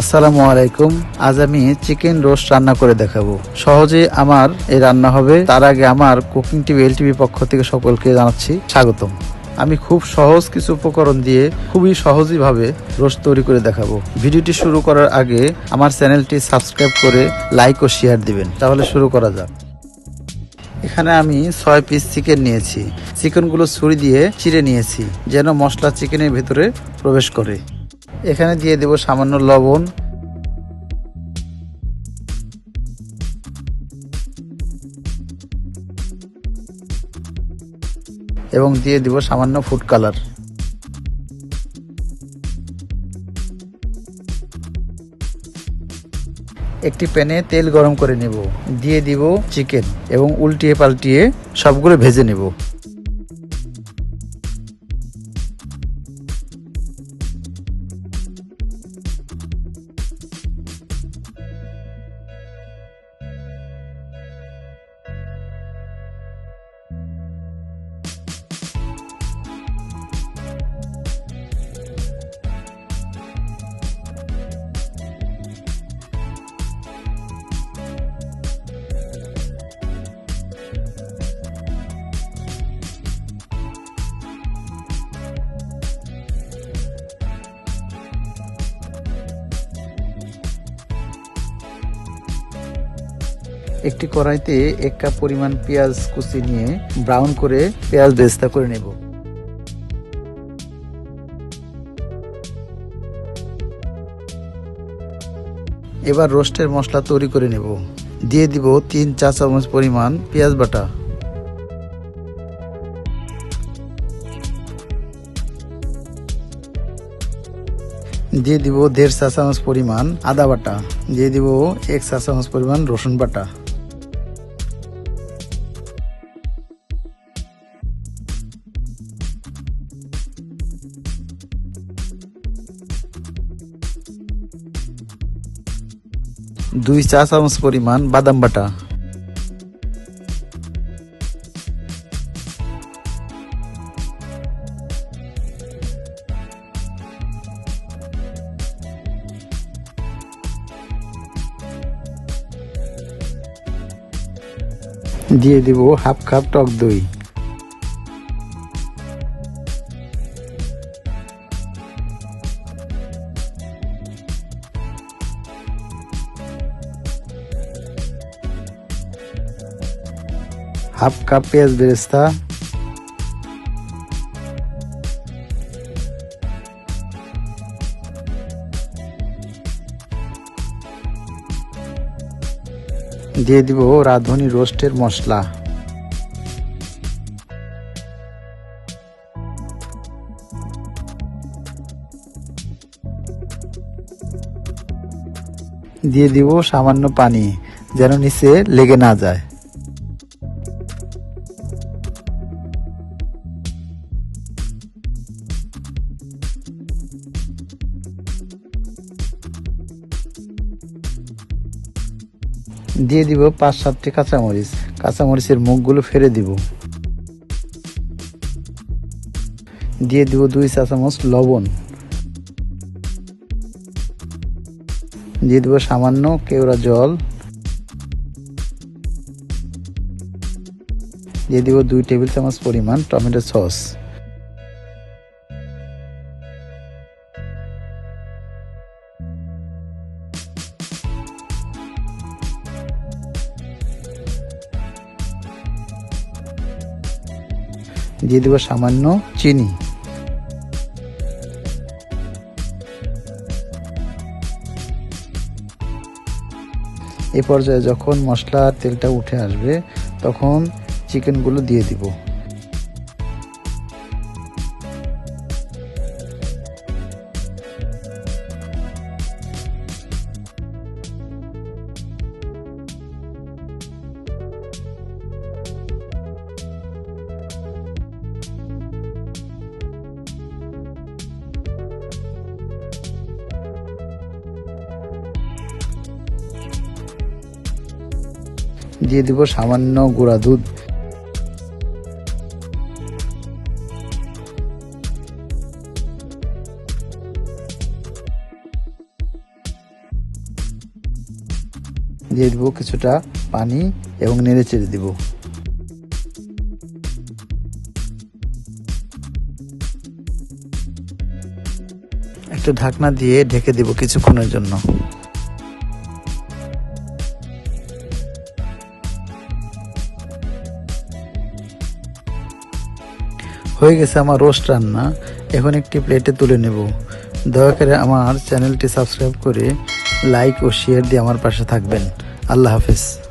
আসসালামু আলাইকুম। আজ আমি চিকেন রোস্ট রান্না করে দেখাবো। সহজে আমার এই রান্না হবে। তার আগে আমার কুকিং টিভি এল টিভি পক্ষ থেকে সকলকে জানাচ্ছি স্বাগতম। আমি খুব সহজ কিছু উপকরণ দিয়ে খুবই সহজইভাবে রোস্ট তৈরি করে দেখাবো। ভিডিওটি শুরু করার আগে আমার চ্যানেলটি সাবস্ক্রাইব করে লাইক ও শেয়ার দিবেন। তাহলে শুরু করা যাক। এখানে আমি ছয় পিস চিকেন নিয়েছি। চিকেনগুলো ছুরি দিয়ে চিড়ে নিয়েছি, যেন মশলা চিকেনের ভেতরে প্রবেশ করে। এখানে দিয়ে দেব সামান্য লবণ। এবং দিয়ে দিব সামান্য ফুড কালার। একটি প্যানে তেল গরম করে নেব। দিয়ে দিব চিকেন এবং উল্টিয়ে পাল্টিয়ে সবগুলো ভেজে নেব। একটি কড়াইতে এক কাপ পরিমাণ পেঁয়াজ কুচি নিয়ে ব্রাউন করে পেঁয়াজ বেস্তা করে নেব। এবার রোস্টের মশলা তৈরি করে নেব। দিয়ে দিব তিন চা চামচ পরিমাণ পেঁয়াজ বাটা। দিয়ে দিব দেড় চা চামচ পরিমাণ আদা বাটা। দিয়ে দিব এক চা চামচ পরিমাণ রসুন বাটা। দুই চা চামচ পরিমাণ বাদাম বাটা। দিয়ে দিব হাফ কাপ টক দই। হাফ কাপ পেঁয়াজ বেরেস্তা। দিয়ে দিব রাঁধুনি রোস্টের মশলা। দিয়ে দিব সামান্য পানি, যেন নিচে লেগে না যায়। দিয়ে দিব পাঁচ সাতটি কাঁচামরিচ। কাঁচামরিচের মুখগুলো ফেলে দিব। দিয়ে দিব দুই চা চামচ লবণ। দিয়ে দিব সামান্য কেওড়া জল। দিয়ে দিব দুই টেবিল চামচ পরিমাণ টমেটো সস। দিয়ে দেবো সামান্য চিনি। এ পর্যায়ে যখন মশলার তেলটা উঠে আসবে, তখন চিকেনগুলো দিয়ে দিব। দিয়ে দিব সামান্য গুঁড়া দুধ। দিয়ে দিব কিছুটা পানি এবং নেড়ে চেড়ে দিব। একটু ঢাকনা দিয়ে ঢেকে দিব কিছুক্ষণের জন্য। হয়ে গেছে আমার রোস্ট রান্না। এখন একটি প্লেটে তুলে নেব। দয়া করে আমার চ্যানেলটি সাবস্ক্রাইব করে লাইক ও শেয়ার দিয়ে আমার পাশে থাকবেন। আল্লাহ হাফেজ।